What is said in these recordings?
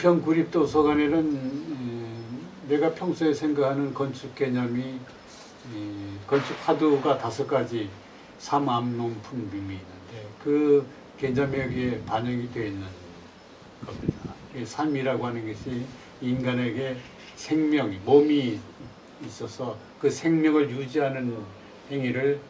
이 은평 구립도서관에는 음, 내가 평소에 생각하는 건축 개념이 이 건축 화두가 다섯 가지 삼암론 품빔이 있는데 그 개념이 여기에 반영이 되어 있는 겁니다. 이 삶이라고 하는 것이 인간에게 생명이 몸이 있어서 그 생명을 유지하는 행위를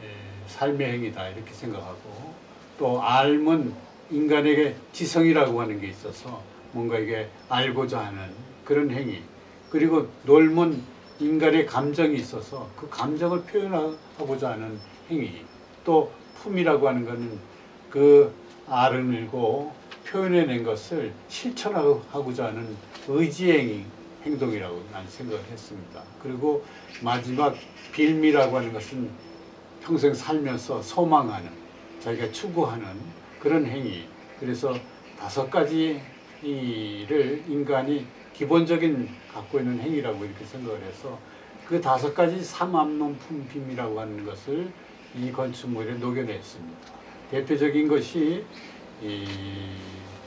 에, 삶의 행위다 이렇게 생각하고 또 알은 인간에게 지성이라고 하는 게 있어서 뭔가 이게 알고자 하는 그런 행위 그리고 놀면 인간의 감정이 있어서 그 감정을 표현하고자 하는 행위 또 품이라고 하는 것은 그 알을고 표현해낸 것을 실천하고자 하는 의지행위 행동이라고 난 생각을 했습니다. 그리고 마지막 빌미라고 하는 것은 평생 살면서 소망하는 자기가 추구하는 그런 행위. 그래서 다섯 가지 행위를 인간이 기본적인 갖고 있는 행위라고 이렇게 생각을 해서 그 다섯 가지 삼암론 품빔이라고 하는 것을 이 건축물에 녹여냈습니다. 대표적인 것이 이,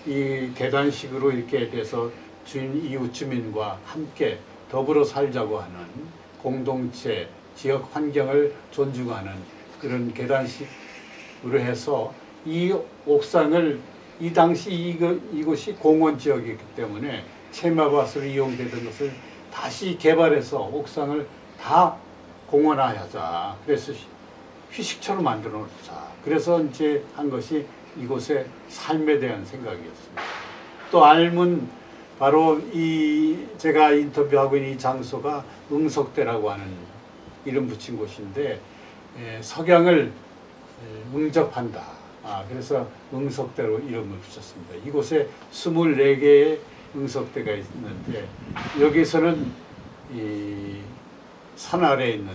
이 계단식으로 이렇게 돼서 주인 이웃 주민과 함께 더불어 살자고 하는 공동체 지역 환경을 존중하는 그런 계단식으로 해서 이 옥상을 이 당시 이거, 이곳이 공원 지역이기 때문에 체마밭으로 이용되던 것을 다시 개발해서 옥상을 다 공원화하자. 그래서 휴식처로 만들어 놓자. 그래서 이제 한 것이 이곳의 삶에 대한 생각이었습니다. 또 알문 바로 이 제가 인터뷰하고 있는 이 장소가 응석대라고 하는 이름 붙인 곳인데 에, 석양을 에, 응접한다. 아, 그래서 응석대로 이름을 붙였습니다. 이곳에 24개의 응석대가 있는데 여기서는 이 산 아래에 있는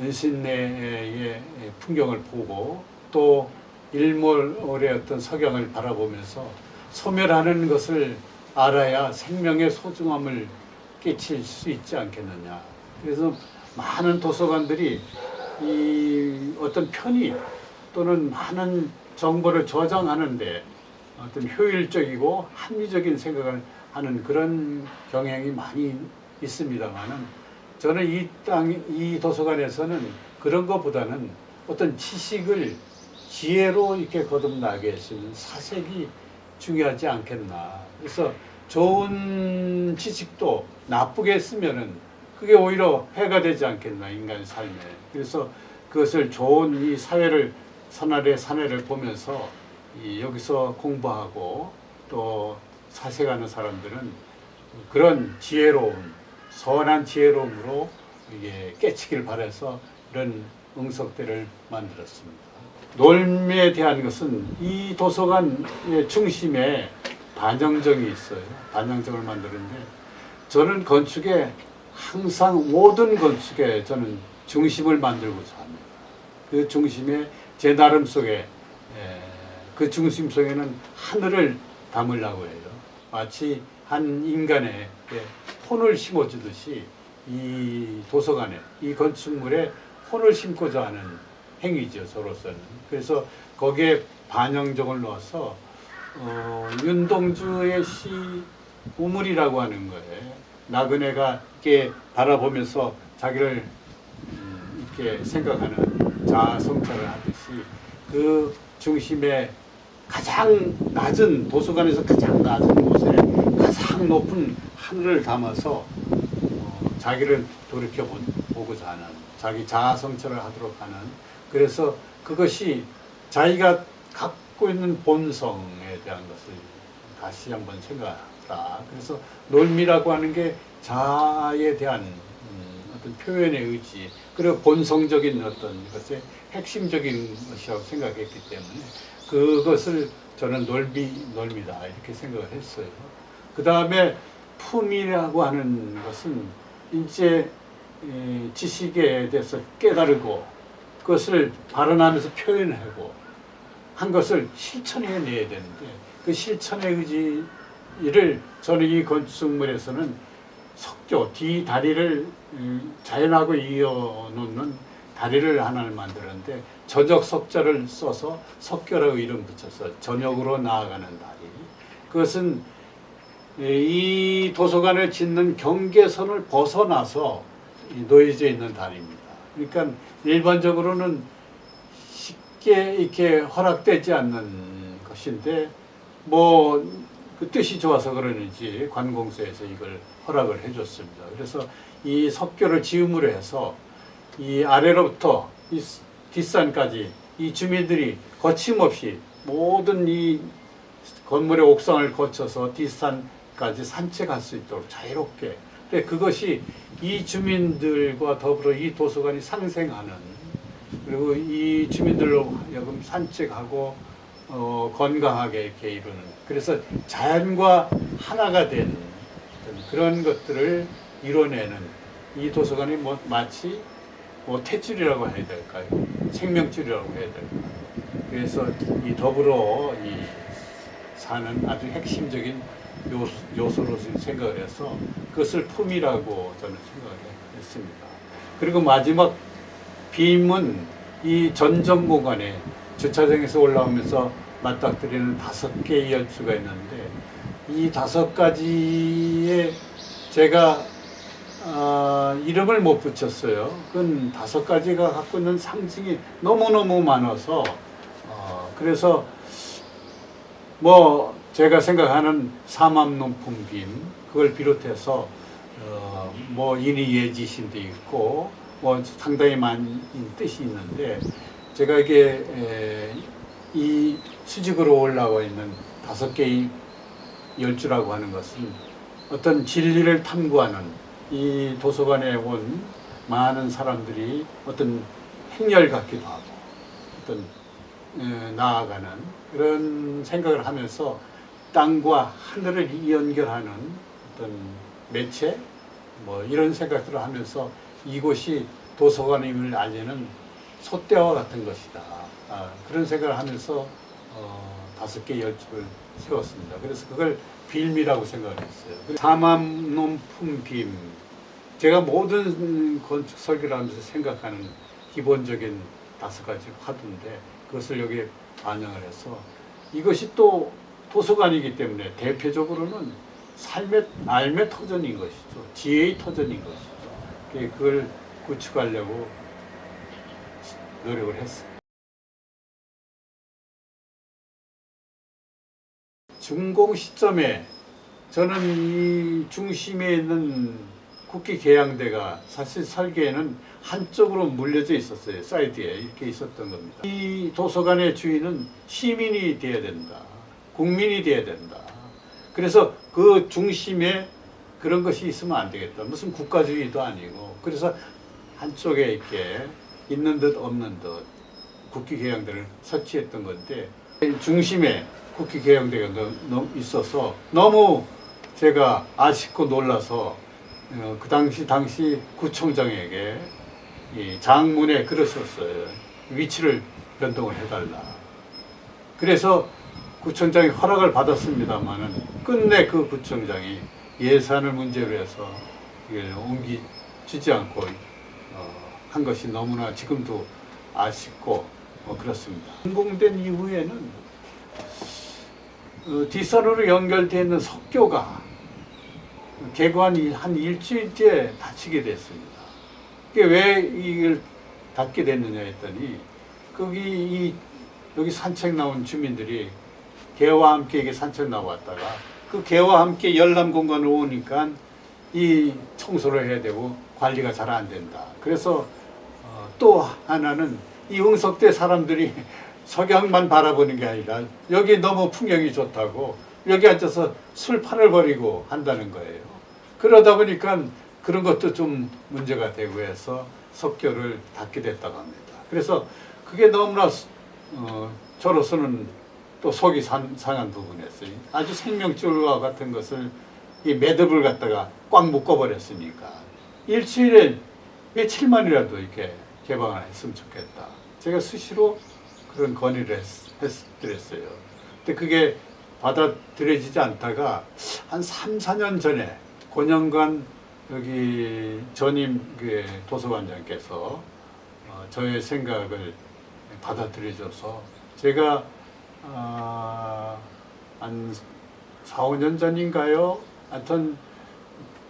은신내의 풍경을 보고 또 일몰의 어떤 석양을 바라보면서 소멸하는 것을 알아야 생명의 소중함을 깨칠 수 있지 않겠느냐. 그래서 많은 도서관들이 이 어떤 편의 또는 많은 정보를 저장하는데 어떤 효율적이고 합리적인 생각을 하는 그런 경향이 많이 있습니다만은 저는 이 땅, 이 도서관에서는 그런 것보다는 어떤 지식을 지혜로 이렇게 거듭나게 해주는 사색이 중요하지 않겠나. 그래서 좋은 지식도 나쁘게 쓰면은 그게 오히려 해가 되지 않겠나, 인간 삶에. 그래서 그것을 좋은 이 사회를, 산하의 사내를 보면서 이 여기서 공부하고 또 사색하는 사람들은 그런 지혜로운 선한 지혜로움으로 이게 깨치기를 바라서 이런 응석대를 만들었습니다. 놀미에 대한 것은 이 도서관의 중심에 반영정이 있어요. 반영정을 만드는데 저는 건축에 항상 모든 건축에 저는 중심을 만들고자 합니다. 그 중심에 제 나름 속에 에, 그 중심 속에는 하늘을 담으려고 해요. 마치 한 인간의 혼을 심어주듯이 이 도서관에 이 건축물에 혼을 심고자 하는 행위죠 저로서는. 그래서 거기에 반영정을 넣어서 어, 윤동주의 시 우물이라고 하는 거예요. 나그네가 이렇게 바라보면서 자기를 음, 이렇게 생각하는 자성찰을 하듯이 그 중심에 가장 낮은 도서관에서 가장 낮은 곳에 가장 높은 하늘을 담아서 어, 자기를 돌이켜 보- 보고자 하는 자기 자아 성찰을 하도록 하는 그래서 그것이 자기가 갖고 있는 본성에 대한 것을 다시 한번 생각하라. 그래서 놀미라고 하는 게 자아에 대한 음, 어떤 표현의 의지 그리고 본성적인 어떤 것의 핵심적인 것이라고 생각했기 때문에 그것을 저는 놀미 놀미다 이렇게 생각을 했어요. 그 다음에 품이라고 하는 것은 이제 에, 지식에 대해서 깨달고 그것을 발언하면서 표현하고 한 것을 실천해내야 되는데 그 실천의 의지를 저는 이 건축물에서는 석교 뒤 다리를 음, 자연하고 이어놓는 다리를 하나를 만들었는데 저녁 석자를 써서 석교라고 이름 붙여서 저녁으로 나아가는 다리 그것은 이 도서관을 짓는 경계선을 벗어나서 이 놓여져 있는 단입니다. 그러니까 일반적으로는 쉽게 이렇게 허락되지 않는 것인데 뭐 그 뜻이 좋아서 그러는지 관공서에서 이걸 허락을 해줬습니다. 그래서 이 석교를 지음으로 해서 이 아래로부터 이 뒷산까지 이 주민들이 거침없이 모든 이 건물의 옥상을 거쳐서 뒷산까지 산책할 수 있도록 자유롭게. 근데 그것이 이 주민들과 더불어 이 도서관이 상생하는 그리고 이 주민들로 하여금 산책하고 어, 건강하게 이렇게 이루는 그래서 자연과 하나가 된 그런 것들을 이뤄내는 이 도서관이 뭐 마치 뭐 탯줄이라고 해야 될까요? 생명줄이라고 해야 될까요? 그래서 이 더불어 이 사는 아주 핵심적인 요소, 요소로 생각을 해서 그것을 품이라고 저는 생각을 했습니다. 그리고 마지막 빔은 이 전전 공간에 주차장에서 올라오면서 맞닥뜨리는 다섯 개의 열수가 있는데 이 다섯 가지에 제가 아, 이름을 못 붙였어요. 그건 다섯 가지가 갖고 있는 상징이 너무너무 많아서 어, 그래서 뭐 제가 생각하는 삼암농풍빔 그걸 비롯해서 어, 뭐 인이 예지신도 있고 뭐 상당히 많은 뜻이 있는데 제가 이게 에, 이 수직으로 올라와 있는 다섯 개의 열주라고 하는 것은 어떤 진리를 탐구하는 이 도서관에 온 많은 사람들이 어떤 행렬 같기도 하고 어떤 에, 나아가는 그런 생각을 하면서 땅과 하늘을 연결하는 어떤 매체 뭐 이런 생각들을 하면서 이곳이 도서관임을 알리는 소대와 같은 것이다. 아, 그런 생각을 하면서 어, 다섯 개 열집을 세웠습니다. 그래서 그걸 빌미라고 생각을 했어요. 삼암논품 빔. 제가 모든 건축 설계를 하면서 생각하는 기본적인 다섯 가지 화두인데 그것을 여기에 반영을 해서 이것이 또 도서관이기 때문에 대표적으로는 삶의 삶의 터전인 것이죠. 지혜의 터전인 것이죠. 그걸 구축하려고 노력을 했어요. 준공 시점에 저는 이 중심에 있는 국기 계양대가 사실 설계에는 한쪽으로 물려져 있었어요. 사이드에 이렇게 있었던 겁니다. 이 도서관의 주인은 시민이 되어야 된다. 국민이 되어야 된다. 그래서 그 중심에 그런 것이 있으면 안 되겠다. 무슨 국가주의도 아니고. 그래서 한쪽에 이렇게 있는 듯 없는 듯 국기 계양대를 설치했던 건데 중심에 국기 너- 있어서 너무 제가 아쉽고 놀라서 어, 그 당시 당시 구청장에게 이 장문에 그러셨어요. 위치를 변동을 해달라. 그래서 구청장이 허락을 받았습니다만은 끝내 그 구청장이 예산을 문제로 해서 이걸 옮기지지 않고 어, 한 것이 너무나 지금도 아쉽고 어, 그렇습니다. 성공된 이후에는 어, 뒷선으로 연결되어 있는 석교가 개관 이- 한 일주일 뒤에 닫히게 됐습니다. 그게 왜 이걸 닫게 됐느냐 했더니 거기 이 여기 산책 나온 주민들이 개와 함께 이게 산책 나왔다가 그 개와 함께 열람 공간을 오니까 이 청소를 해야 되고 관리가 잘 안 된다. 그래서 어, 또 하나는 이 응석대 사람들이 석양만 바라보는 게 아니라 여기 너무 풍경이 좋다고 여기 앉아서 술판을 벌이고 한다는 거예요. 그러다 보니까 그런 것도 좀 문제가 되고 해서 석교를 닫게 됐다고 합니다. 그래서 그게 너무나 어, 저로서는 또 속이 산, 상한 부분이었어요. 아주 생명줄과 같은 것을 이 매듭을 갖다가 꽉 묶어버렸으니까 일주일에 며칠만이라도 이렇게 개방을 했으면 좋겠다. 제가 수시로 그런 건의를 했, 했드렸어요. 근데 그게 받아들여지지 않다가 한 3, 4년 전에 고년간 여기 전임 그 도서관장께서 어, 저의 생각을 받아들여줘서 제가 아, 한 4, 5년 전인가요? 하여튼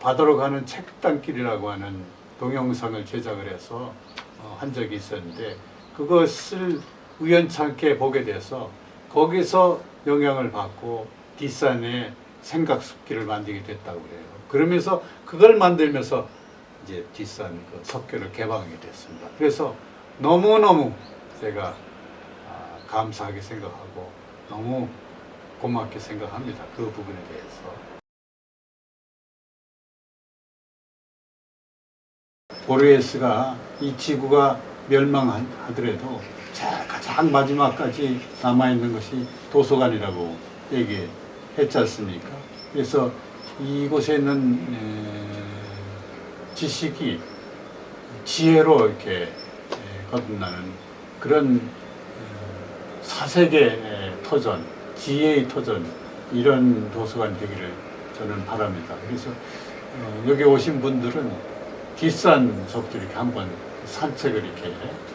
바다로 가는 책단길이라고 하는 동영상을 제작을 해서 어, 한 적이 있었는데 그것을 우연찮게 보게 돼서 거기서 영향을 받고 뒷산에 생각숲길을 만들게 됐다고 그래요. 그러면서 그걸 만들면서 이제 뒷산 그 석교를 개방하게 됐습니다. 그래서 너무너무 제가 아, 감사하게 생각하고 너무 고맙게 생각합니다. 그 부분에 대해서. 보르헤스가 이 지구가 멸망하더라도 자, 가장 마지막까지 남아있는 것이 도서관이라고 얘기했지 않습니까? 그래서 이곳에 있는 에, 지식이 지혜로 이렇게 에, 거듭나는 그런 에, 사색의 터전, 지혜의 터전 이런 도서관 되기를 저는 바랍니다. 그래서 어, 여기 오신 분들은 뒷산 속도 이렇게 한번 산책을 이렇게 에,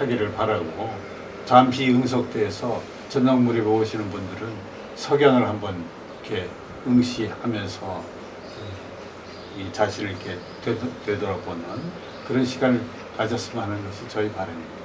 하기를 바라고 잠시 응석대에서 전남물에 오시는 분들은 석양을 한번 이렇게 응시하면서 이 자신을 이렇게 되돌- 되돌아보는 그런 시간을 가졌으면 하는 것이 저희 바람입니다.